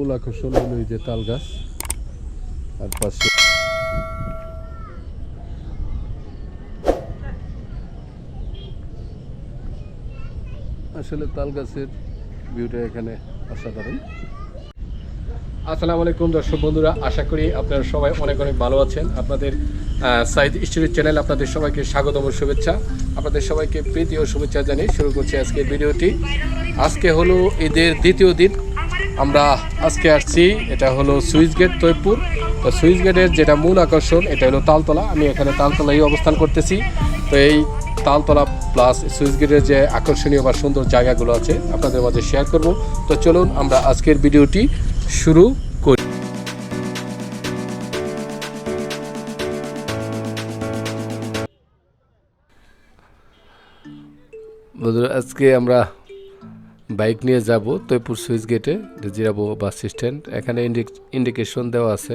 মূল আকর্ষণ হলো এই যে তাল গাছ। আর পাশে আসলে তাল গাছের ভিউটা এখানে অসাধারণ। আসসালামু আলাইকুম দর্শক বন্ধুরা, আশা করি আপনারা সবাই অনেক অনেক ভালো আছেন। আপনাদের সাইদ স্টোরির চ্যানেল আপনাদের সবাইকে স্বাগতম শুভেচ্ছা। আপনাদের সবাইকে প্রীতি ও শুভেচ্ছা জানিয়ে শুরু করছি আজকের ভিডিওটি। আজকে হলো ঈদের দ্বিতীয় দিন। আমরা আজকে আসছি, এটা হলো সুইচ গেট তৈপুর। তো সুইচ গেটের যেটা মূল আকর্ষণ, এটা হলো তালতলা। আমি এখানে তালতলায় অবস্থান করতেছি। তো এই তালতলা প্লাস সুইচ গেটের যে আকর্ষণীয় বা সুন্দর জায়গাগুলো আছে, আপনাদের মাঝে শেয়ার করব। তো চলুন আমরা আজকের ভিডিওটি শুরু করি। বন্ধুরা, আজকে আমরা বাইক নিয়ে যাব তৈপুর সুইচ গেটে জিরাবো বাস স্ট্যান্ড। এখানে ইন্ডিকেশন দেওয়া আছে।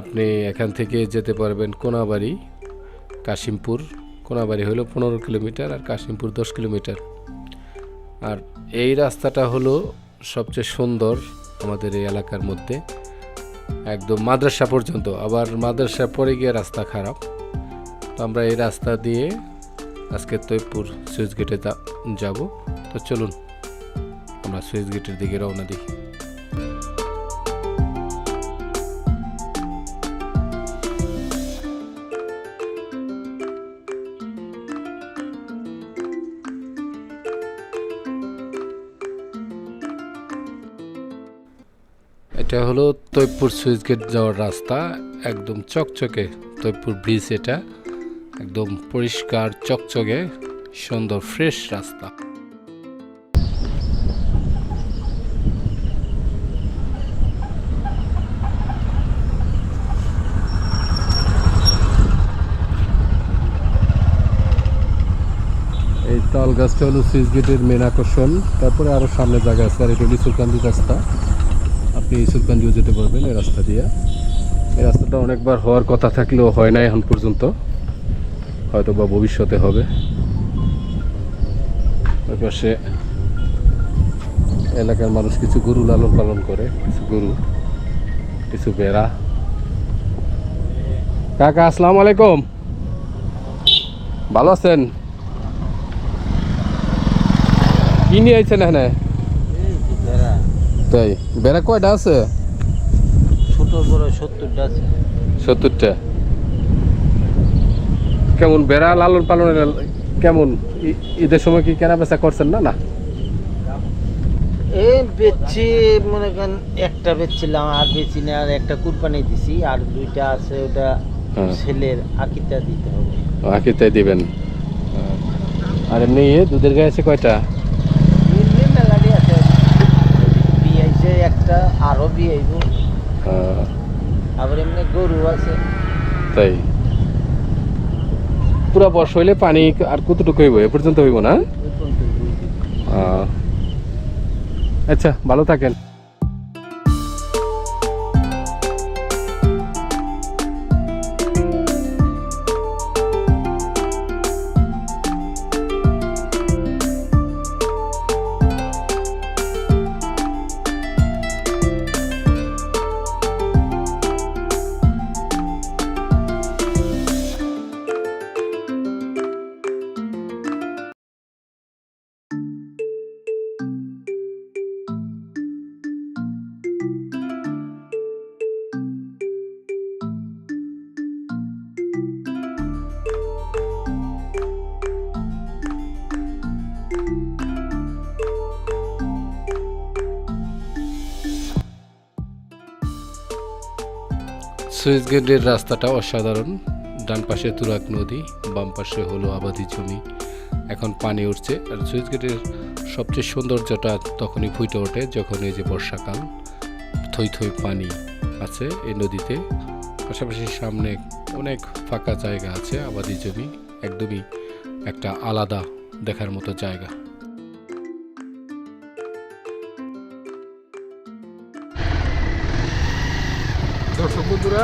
আপনি এখান থেকে যেতে পারবেন কোনাবাড়ি, কাশিমপুর। কোনাবাড়ি হলো পনেরো কিলোমিটার আর কাশিমপুর দশ কিলোমিটার। আর এই রাস্তাটা হলো সবচেয়ে সুন্দর আমাদের এই এলাকার মধ্যে। একদম মাদ্রাসা পর্যন্ত। আবার মাদ্রাসা পরে গিয়ে রাস্তা খারাপ। তো আমরা এই রাস্তা দিয়ে আজকে তৈপুর সুইচ গেটে যাব। তো চলুন। আমরা সুইচ গেটের দিকে রওনা দিই। এটা হলো তৈপুর সুইচ গেট যাওয়ার রাস্তা, একদম চকচকে তৈপুর ব্রিজ এটা, একদম পরিষ্কার, চকচকে, সুন্দর, ফ্রেশ রাস্তা এই তাল গাছটা হলো সুইচ গেটের মেন আকর্ষণ। তারপরে আরও সামনে জায়গা আছে, আর এটা হলো সুলকান্দি রাস্তা। আপনি সুলকান্দিও যেতে পারবেন এই রাস্তা দিয়ে। এই রাস্তাটা অনেকবার হওয়ার কথা থাকলেও হয় না এখন পর্যন্ত। হয়তো বা ভবিষ্যতে হবে। পাশে এলাকার মানুষ কিছু গরু লালন পালন করে, কিছু গরু, কিছু বেড়া কাকা, আসসালামু আলাইকুম। ভালো আছেন? কি নিয়ে আইছেন এখানে তাই বেড়া কয়টা আছে ছোট বড় সত্তরটা আছে সত্তরটা কেমন বেড়া লালন পালনের কেমন ঈদের সময় কি কেনা বেচা করছেন না না এই বেচছি মনে করেন একটা বেচছিলাম আর বেচি না আর একটা কুরবানি দিছি আর দুইটা আছে ওটা। ছেলের আকিতা দিতে হবে আকিতাই দিবেন আর এমনি দুধের গায়ে আছে কয়টা এমনি মেলারই আছে বিয়াইছে একটা আরবি বিয়াইব আহ, আবার এমনি গরু আছে। তাই? পুরা বর্ষ হইলে পানি আর কতটুকু হইব? এ পর্যন্ত হইব না? আচ্ছা ভালো থাকেন। সুইচ গেটের রাস্তাটা অসাধারণ। ডান পাশে তুরাক নদী, বাম পাশে হলো আবাদি জমি। এখন পানি উঠছে। আর সুইচ গেটের সবচেয়ে সৌন্দর্যটা তখনই ফুটে ওঠে যখন এই যে বর্ষাকাল, থই থই পানি আছে এই নদীতে। পাশাপাশি সামনে অনেক ফাঁকা জায়গা আছে আবাদি জমি। একদমই একটা আলাদা দেখার মতো জায়গা। দর্শক বন্ধুরা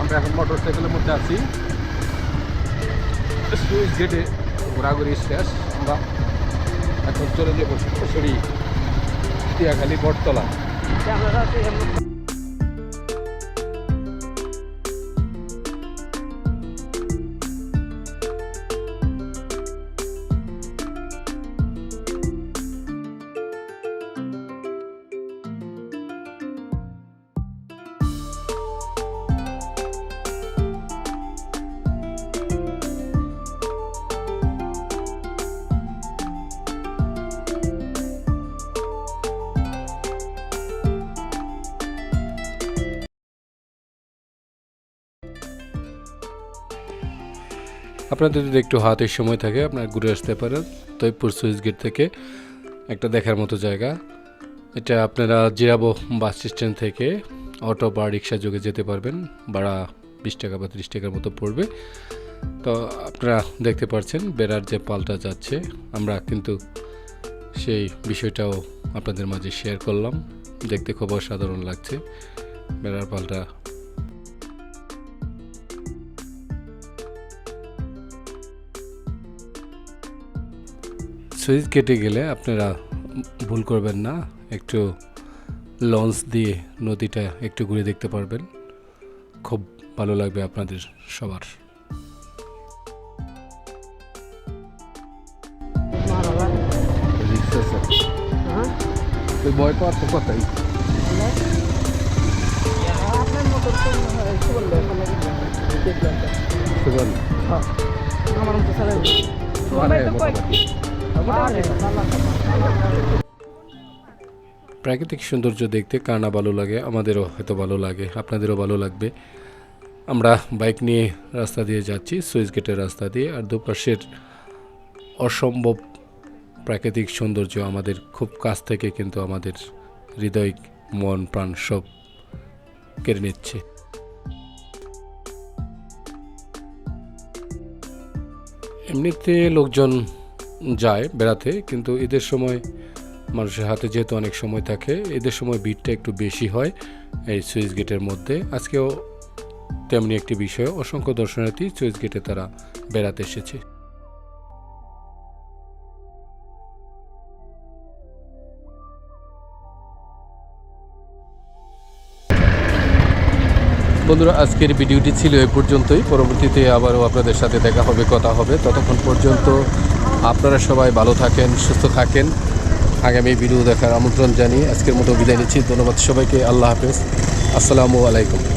আমরা এখন মোটর সাইকেলের মধ্যে আছি। সুইচ গেটে ঘোরাঘুরি শেষ। আমরা এখন চলে যাব সরাসরি মতিয়াখালী বটতলা। আপনাদের যদি একটু হাতের সময় থাকে, আপনার ঘুরে আসতে পারেন। তৈপুর সুইচ গেট থেকে একটা দেখার মতো জায়গা। এটা আপনারা জিরাবো বাস স্ট্যান্ড থেকে অটো বা রিক্সা যোগে যেতে পারবেন। ভাড়া বিশ টাকা বা ত্রিশ টাকার মতো পড়বে। তো আপনারা দেখতে পাচ্ছেন বেড়ার যে পালটা যাচ্ছে। আমরা কিন্তু সেই বিষয়টাও আপনাদের মাঝে শেয়ার করলাম। দেখতে খুব অসাধারণ লাগছে। বেড়ার পালটা সুইচ কেটে গেলে আপনারা ভুল করবেন না। একটু লঞ্চ দিয়ে নদীটা একটু ঘুরে দেখতে পারবেন। খুব ভালো লাগবে আপনাদের সবার। ভয় পাওয়ার তো কথাই আমার মতো প্রাকৃতিক সৌন্দর্য দেখতে কার না ভালো লাগে? আমাদেরও হয়তো ভালো লাগে, আপনাদেরও ভালো লাগবে। আমরা বাইক নিয়ে রাস্তা দিয়ে যাচ্ছি, সুইচ গেটের রাস্তা দিয়ে, আর দুপাশের অসম্ভব প্রাকৃতিক সৌন্দর্য আমাদের খুব কাছ থেকে কিন্তু আমাদের হৃদয়, মন, প্রাণ সব কেড়ে নিচ্ছে। এমনিতে লোকজন যায় বেড়াতে, কিন্তু ঈদের সময় মানুষের হাতে যেহেতু অনেক সময় থাকে, ঈদের সময় ভিড়টা একটু বেশি হয় এই সুইচ গেটের মধ্যে। আজকেও তেমনি একটি বিষয়, অসংখ্য দর্শনার্থী সুইচ গেটে তারা বেড়াতে এসেছে। বন্ধুরা, আজকের ভিডিওটি ছিল এ পর্যন্তই। পরবর্তীতে আবারও আপনাদের সাথে দেখা হবে, কথা হবে। ততক্ষণ পর্যন্ত আপনারা সবাই ভালো থাকেন, সুস্থ থাকেন। আগামী ভিডিও দেখার আমন্ত্রণ জানিয়ে আজকের মতো বিদায় নিচ্ছি। ধন্যবাদ সবাইকে। আল্লাহ হাফেজ। আসসালামু আলাইকুম।